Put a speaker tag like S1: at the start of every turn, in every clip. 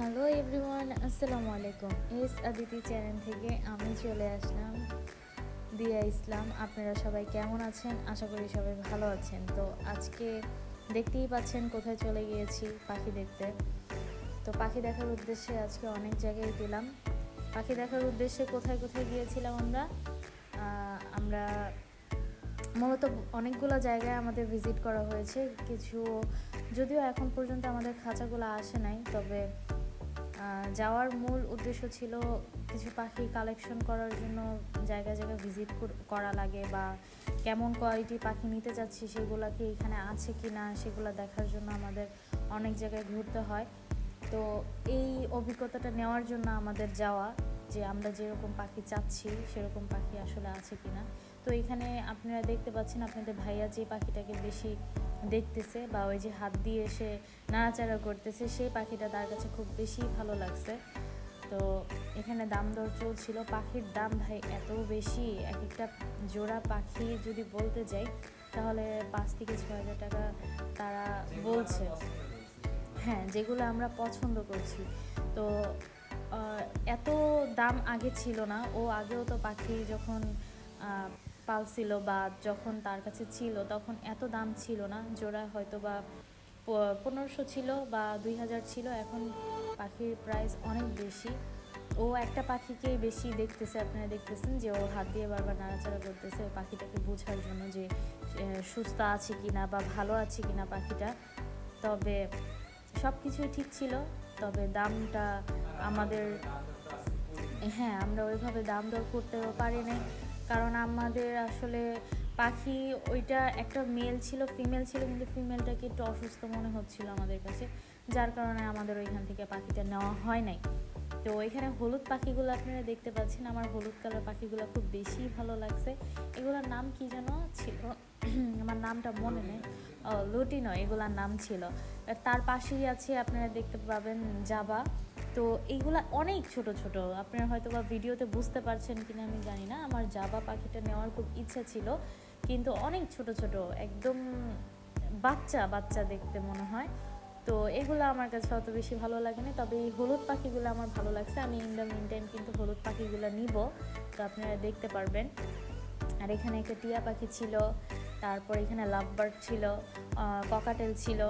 S1: Hello everyone, আসসালামু আলাইকুম। S Aditi channel থেকে আমি চলে আসলাম দিয়া ইসলাম। আপনারা সবাই কেমন আছেন? আশা করি সবাই ভালো আছেন। তো আজকে দেখতেই পাচ্ছেন কোথায় চলে গিয়েছি পাখি দেখতে। তো পাখি দেখার উদ্দেশ্যে আজকে অনেক জায়গায় গেলাম। পাখি দেখার উদ্দেশ্যে কোথায় কোথায় গিয়েছিলাম আমরা? আমরা মূলত অনেকগুলো জায়গায় আমাদের ভিজিট করা হয়েছে। কিছু, যদিও এখন পর্যন্ত আমাদের খাঁচাগুলো আসে নাই, তবে যাওয়ার মূল উদ্দেশ্য ছিল কিছু পাখি কালেকশন করার জন্য জায়গায় জায়গায় ভিজিট করা লাগে বা কেমন কোয়ালিটি পাখি নিতে চাচ্ছি সেগুলো কি এখানে আছে কি না সেগুলো দেখার জন্য আমাদের অনেক জায়গায় ঘুরতে হয়। তো এই অভিজ্ঞতাটা নেওয়ার জন্য আমাদের যাওয়া যে আমরা যেরকম পাখি চাচ্ছি সেরকম পাখি আসলে আছে কি না তো এখানে আপনারা দেখতে পাচ্ছেন আপনাদের ভাইয়া যে পাখিটাকে বেশি দেখতেছে বা ওই যে হাত দিয়ে এসে নাড়াচাড়া করতেছে, সেই পাখিটা তার কাছে খুব বেশি ভালো লাগছে। তো এখানে দাম দর চলছিল। পাখির দাম ভাই এত বেশি এক একটা জোড়া পাখি যদি বলতে যাই, তাহলে পাঁচ থেকে ছ হাজার টাকা তারা বলছে। হ্যাঁ যেগুলো আমরা পছন্দ করছি। তো এত দাম আগে ছিল না। ও আগেও তো পাখি যখন পালছিল বা যখন তার কাছে ছিল, তখন এত দাম ছিল না। জোড়া হয়তো বা পনেরোশো ছিল বা দুই হাজার ছিল। এখন পাখির প্রাইস অনেক বেশি। ও একটা পাখিকেই বেশি দেখতেছে, আপনারা দেখতেছেন যে ও হাত দিয়ে বারবার নাড়াচাড়া করতেছে পাখিটাকে বোঝার জন্য যে সুস্থ আছে কি না বা ভালো আছে কি না পাখিটা। তবে সব কিছুই ঠিক ছিল, তবে দামটা আমাদের হ্যাঁ আমরা ওইভাবে দাম দর করতেও পারি নাই কারণ আমাদের আসলে পাখি ওইটা একটা মেল ছিল ফিমেল ছিল, কিন্তু ফিমেলটাকে একটু অসুস্থ মনে হচ্ছিল আমাদের কাছে, যার কারণে আমাদের ওইখান থেকে পাখিটা নেওয়া হয় নাই। তো এখানে হলুদ পাখিগুলো আপনারা দেখতে পাচ্ছেন, আমার হলুদ কালার পাখিগুলো খুব বেশি ভালো লাগছে। এগুলোর নাম কি যেন ছিল? আমার নামটা মনে নেই। লুটিনো এগুলার নাম ছিল। তার পাশেই আছে, আপনারা দেখতে পাবেন, জাবা। তো এইগুলা অনেক ছোট ছোট। আপনারা হয়তো বা ভিডিওতে বুঝতে পারছেন কিনা আমি জানি না। আমার জাবা পাখিটা নেওয়ার খুব ইচ্ছা ছিল, কিন্তু অনেক ছোট ছোট, একদম বাচ্চা বাচ্চা দেখতে মনে হয়। তো এগুলো আমার কাছে অত বেশি ভালো লাগেনি। তবে এই হলুদ পাখিগুলো আমার ভালো লাগছে। আমি ইন দ্য মিন টাইম কিন্তু হলুদ পাখিগুলো নিব। তো আপনারা দেখতে পারবেন। আর এখানে একটা টিয়া পাখি ছিল। তারপর এখানে লাভবার্ড ছিল ককাটেল ছিল,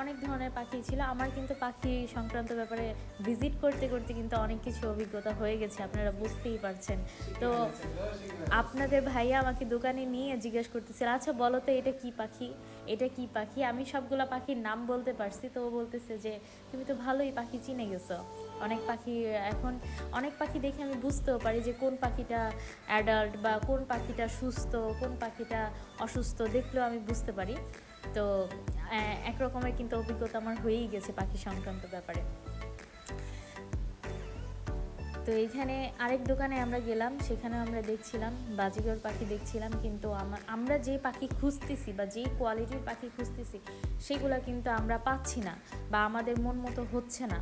S1: অনেক ধরনের পাখি ছিল। আমার কিন্তু পাখি সংক্রান্ত ব্যাপারে ভিজিট করতে করতে কিন্তু অনেক কিছু অভিজ্ঞতা হয়ে গেছে, আপনারা বুঝতেই পারছেন। তো আপনাদের ভাইয়া আমাকে দোকানে নিয়ে জিজ্ঞেস করতেছিল আচ্ছা বলো তো এটা কি পাখি? এটা কি পাখি? আমি সবগুলা পাখির নাম বলতে পারছি, তো বলতেছে যে, তুমি তো ভালোই পাখি চিনে গেছো। অনেক পাখি এখন অনেক পাখি দেখে আমি বুঝতেও পারি যে কোন পাখিটা অ্যাডাল্ট বা কোন পাখিটা সুস্থ কোন পাখিটা অসুস্থ দেখলেও আমি বুঝতে পারি। তো আহ, এক রকমের কিন্তু অভিজ্ঞতা আমার হয়েই গেছে পাখি সংক্রান্ত ব্যাপারে। তো এইখানে আরেক দোকানে আমরা গেলাম সেখানে আমরা দেখছিলাম বাজিগর পাখি দেখছিলাম কিন্তু আমার আমরা যে পাখি খুঁজতেছি বা যেই কোয়ালিটির পাখি খুঁজতেছি সেগুলো কিন্তু আমরা পাচ্ছি না বা আমাদের মন মতো হচ্ছে না।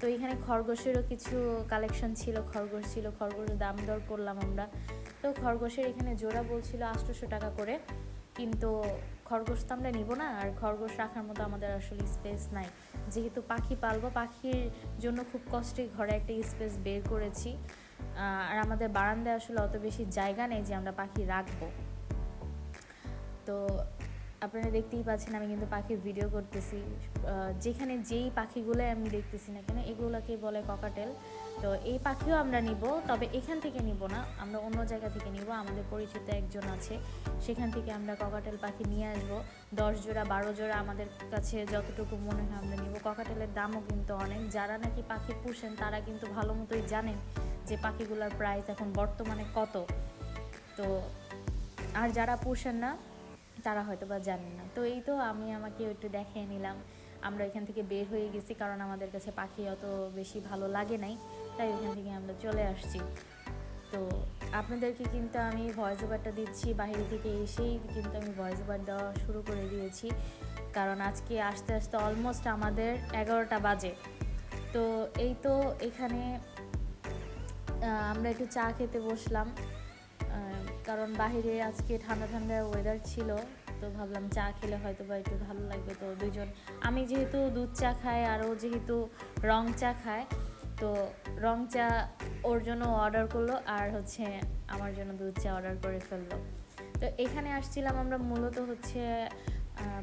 S1: তো এখানে খরগোশেরও কিছু কালেকশন ছিল, খরগোশ ছিল, খরগোশের দাম দর করলাম আমরা। তো খরগোশের এখানে জোড়া বলছিল আটশোশো টাকা করে, কিন্তু খরগোশ তো আমরা নিব না, আর খরগোশ রাখার মতো আমাদের আসলে স্পেস নাই। যেহেতু পাখি পালবো, পাখির জন্য খুব কষ্টে ঘরে একটা স্পেস বের করেছি। আর আমাদের বারান্দায় আসলে অত বেশি জায়গা নেই যে আমরা পাখি রাখব। তো আপনারা দেখতেই পাচ্ছেন আমি কিন্তু পাখির ভিডিও করতেছি। যেখানে যেই পাখিগুলো আমি দেখতেছি না কেন, এগুলোকে বলে ককাটেল তো এই পাখিও আমরা নিব, তবে এখান থেকে নিব না, আমরা অন্য জায়গা থেকে নিব। আমাদের পরিচিত একজন আছে, সেখান থেকে আমরা ককাটেল পাখি নিয়ে আসব। দশ জোড়া, বারো জোড়া, আমাদের কাছে যতটুকু মনে হয় আমরা নিব। ককাটেলের দামও কিন্তু অনেক। যারা নাকি পাখি পুষেন, তারা কিন্তু ভালো মতোই জানেন যে পাখিগুলোর প্রাইস এখন বর্তমানে কত। তো আর যারা পুষেন না তারা হয়তো বা জানেন না। তো এই তো আমি আমাকে একটু দেখিয়ে নিলাম। আমরা এখান থেকে বের হয়ে গেছি কারণ আমাদের কাছে পাখি অত বেশি ভালো লাগে নাই। তাই এখান থেকে আমরা চলে আসছি। তো আপনাদেরকে কিন্তু আমি ভয়েস ওভারটা দিচ্ছি। বাইরে থেকে এসেই কিন্তু আমি ভয়েস ওভার দেওয়া শুরু করে দিয়েছি। কারণ আজকে আস্তে আস্তে অলমোস্ট আমাদের এগারোটা বাজে। তো এই তো এখানে আমরা একটু চা খেতে বসলাম। কারণ বাইরে আজকে ঠান্ডা ঠান্ডা ওয়েদার ছিল, তো ভাবলাম চা খেলে হয়তো বা একটু ভালো লাগবে। তো দুজন আমি যেহেতু দুধ চা খাই আর ও যেহেতু রং চা খায়, তো রং চা ওর জন্য অর্ডার করল আর হচ্ছে আমার জন্য দুধ চা অর্ডার করে ফেলল। তো এখানে আসছিলাম আমরা মূলত হচ্ছে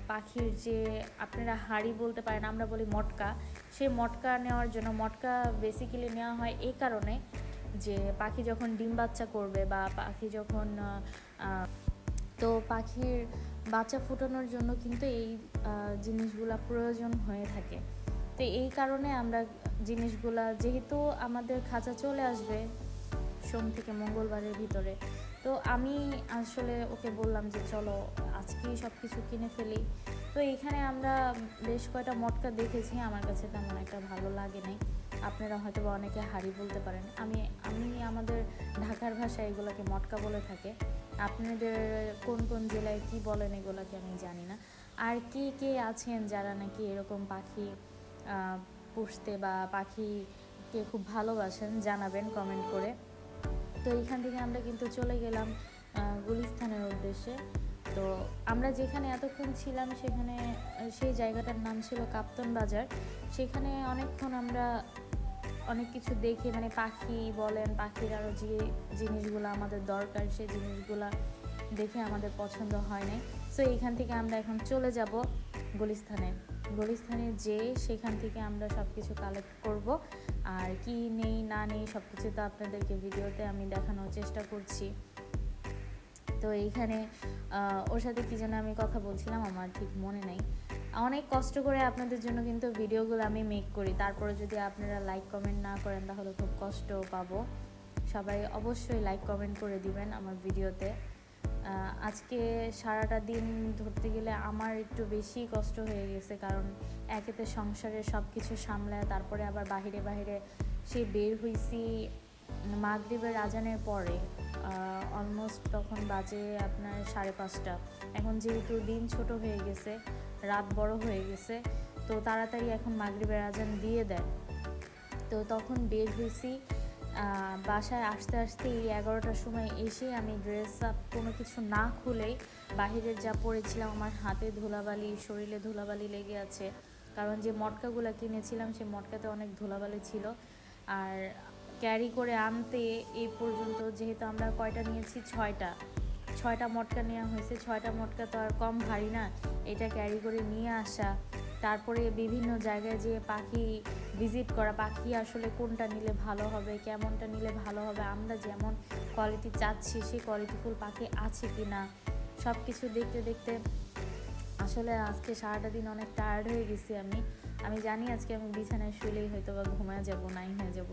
S1: পাখির যে আপনারা হাড়ি বলতে পারেন, আমরা বলি মটকা। সেই মটকা নেওয়ার জন্য, মটকা বেসিক্যালি নেওয়া হয় এই কারণে যে পাখি যখন ডিম বাচ্চা করবে বা পাখি যখন তো পাখির বাচ্চা ফোটানোর জন্য কিন্তু এই জিনিসগুলা প্রয়োজন হয়ে থাকে। তো এই কারণে আমরা জিনিসগুলা যেহেতু আমাদের খাঁচা চলে আসবে সোম থেকে মঙ্গলবারের ভিতরে, তো আমি আসলে ওকে বললাম যে চলো আজকেই সব কিছু কিনে ফেলি। তো এখানে আমরা বেশ কয়টা মটকা দেখেছি, আমার কাছে তেমন একটা ভালো লাগে নাই। আপনারা হয়তো বা অনেকে হাড়ি বলতে পারেন। আমি আমি আমাদের ঢাকার ভাষায় এগুলোকে মটকা বলে থাকে। আপনাদের কোন কোন জেলায় কি বলেন এগুলোকে আমি জানি না। আর কে কে আছেন যারা নাকি এরকম পাখি পুষতে বা পাখিকে খুব ভালোবাসেন জানাবেন কমেন্ট করে। তো এইখান থেকে আমরা কিন্তু চলে গেলাম আহ, গুলিস্তানের উদ্দেশ্যে। তো আমরা যেখানে এতক্ষণ ছিলাম সেখানে, সেই জায়গাটার নাম ছিল কাপ্তন বাজার। সেখানে অনেকক্ষণ আমরা অনেক কিছু দেখে মানে পাখি বলেন, পাখির আরও যে জিনিসগুলো আমাদের দরকার সেই জিনিসগুলো দেখে আমাদের পছন্দ হয় নাই। সো এইখান থেকে আমরা এখন চলে যাব গুলিস্তানে গুলিস্তানে যেয়ে সেখান থেকে আমরা সব কিছু কালেক্ট করব। আর কি নেই, না নেই সব কিছু তো আপনাদেরকে ভিডিওতে আমি দেখানোর চেষ্টা করছি। তো এইখানে ওর সাথে কী যেন আমি কথা বলছিলাম, আমার ঠিক মনে নেই। অনেক কষ্ট করে আপনাদের জন্য কিন্তু ভিডিওগুলো আমি মেক করি। তারপরে যদি আপনারা লাইক কমেন্ট না করেন, তাহলে খুব কষ্ট পাবো। সবাই অবশ্যই লাইক কমেন্ট করে দিবেন আমার ভিডিওতে। আজকে সারাটা দিন ধরতে গেলে আমার একটু বেশি কষ্ট হয়ে গেছে, কারণ একেতে সংসারের সব কিছু সামলায়, তারপরে আবার বাহিরে বাহিরে সে বের হইছি মাগরিবের আজানের পরে অলমোস্ট তখন বাজে আপনার সাড়ে পাঁচটা। এখন যেহেতু দিন ছোট হয়ে গেছে, রাত বড় হয়ে গেছে, তো তাড়াতাড়ি এখন মাগরিবের আজান দিয়ে দেয়। তো তখন বের হয়েছি বাসায় আসতে আসতে এই এগারোটার সময় এসে আমি ড্রেস আপ কোনো কিছু না খুলেই বাহিরের যা পরেছিলাম, আমার হাতে ধুলাবালি, শরীরে ধুলাবালি লেগে আছে। কারণ যে মটকাগুলো কিনেছিলাম সেই মটকাতে অনেক ধুলাবালি ছিল। আর ক্যারি করে আনতে এই পর্যন্ত, যেহেতু আমরা কয়টা নিয়েছি? ছয়টা। ছয়টা মটকা নেওয়া হয়েছে। ছয়টা মটকা তো আর কম ভারী না। এটা ক্যারি করে নিয়ে আসা। তারপরে বিভিন্ন জায়গায় যে পাখি ভিজিট করা, পাখি আসলে কোনটা নিলে ভালো হবে, কেমনটা নিলে ভালো হবে, আমরা যেমন কোয়ালিটি চাচ্ছি, সেই কোয়ালিটিফুল পাখি আছে কি না সব কিছু দেখতে দেখতে আসলে আজকে সারাটা দিন অনেক টায়ার্ড হয়ে গেছি আমি। আমি জানি আজকে আমি বিছানায় শুলেই হয়তো বা ঘুমায় যাব, নাই হয়ে যাব।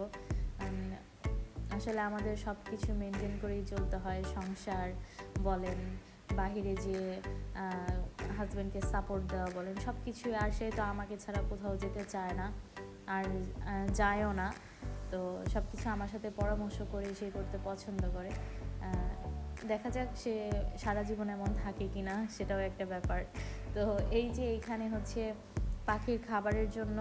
S1: আসলে আমাদের সব কিছু মেনটেন করেই চলতে হয়, সংসার বলেন, বাহিরে যে হাজব্যান্ডকে সাপোর্ট দেওয়া বলেন সব কিছুই আর সে তো আমাকে ছাড়া কোথাও যেতে চায় না, আর যায়ও না। তো সব কিছু আমার সাথে পরামর্শ করে সে করতে পছন্দ করে। দেখা যাক সে সারা জীবন এমন থাকে কি না সেটাও একটা ব্যাপার। তো এই যে এইখানে হচ্ছে পাখির খাবারের জন্য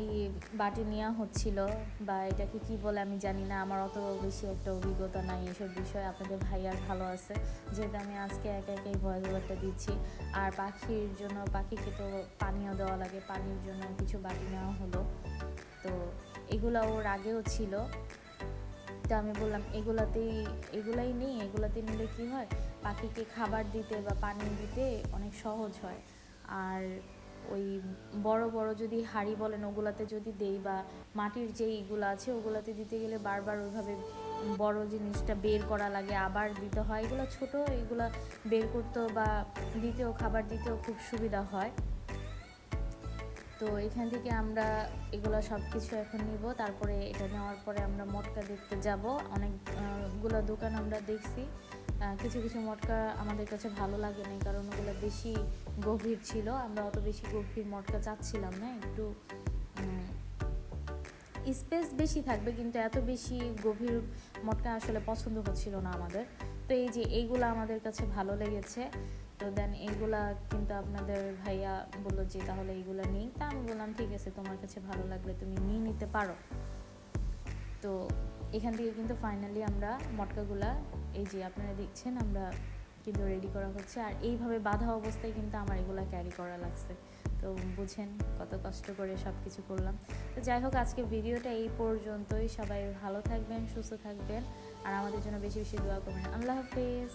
S1: এই বাটি নেওয়া হচ্ছিল বা এটাকে কি বলে আমি জানি না, আমার অত বেশি একটা অভিজ্ঞতা নাই এসব বিষয়ে। আপনাদের ভাই আর ভালো আছে, যেহেতু আমি আজকে একা একাই ভয়েস ওভারটা দিচ্ছি। আর পাখির জন্য, পাখিকে তো পানীয় দেওয়া লাগে, পানির জন্য কিছু বাটি নেওয়া হলো। তো এগুলো ওর আগেও ছিল। তো আমি বললাম, এগুলাতেই, এগুলাই নেই, এগুলাতে নিলে কি হয়? পাখিকে খাবার দিতে বা পানি দিতে অনেক সহজ হয়। আর ওই বড় বড় যদি হাঁড়ি বলেন ওগুলাতে যদি দেই বা মাটির যে ইগুলো আছে ওগুলাতে দিতে গেলে বারবার ওইভাবে বড় জিনিসটা বের করা লাগে, আবার দিতে হয়। এগুলো ছোট, এগুলা বের করতেও বা দিতেও, খাবার দিতেও খুব সুবিধা হয়। তো এখান থেকে আমরা এগুলো সব কিছু এখন নিব। তারপরে এটা নেওয়ার পরে আমরা মটকা দেখতে যাব। অনেকগুলো দোকান আমরা দেখছি। কিছু কিছু মটকা আমাদের কাছে ভালো লাগে না কারণ ওগুলো বেশি গভীর ছিল। আমরা অত বেশি গভীর মটকা চাচ্ছিলাম না, একটু স্পেস বেশি থাকবে, কিন্তু এত বেশি গভীর মটকা আসলে পছন্দ হচ্ছিল না আমাদের। তো এই যে এইগুলো আমাদের কাছে ভালো লেগেছে, তো দেন এইগুলা কিন্তু আপনাদের ভাইয়া বলল যে, তাহলে এইগুলো নিই। তা আমি বললাম, ঠিক আছে, তোমার কাছে ভালো লাগলে তুমি নিয়ে নিতে পারো। তো এখান থেকে কিন্তু ফাইনালি আমরা মটকাগুলা, এই যে আপনারা দেখছেন, আমরা কিন্তু রেডি করা হচ্ছে। আর এইভাবে বাধা অবস্থায় কিন্তু আমার এগুলো ক্যারি করা লাগছে। তো বুঝেন কত কষ্ট করে সব কিছু করলাম। তো যাই হোক, আজকে ভিডিওটা এই পর্যন্তই। সবাই ভালো থাকবেন, সুস্থ থাকবেন। আর আমাদের জন্য বেশি বেশি দোয়া করবেন। আল্লাহ হাফিজ।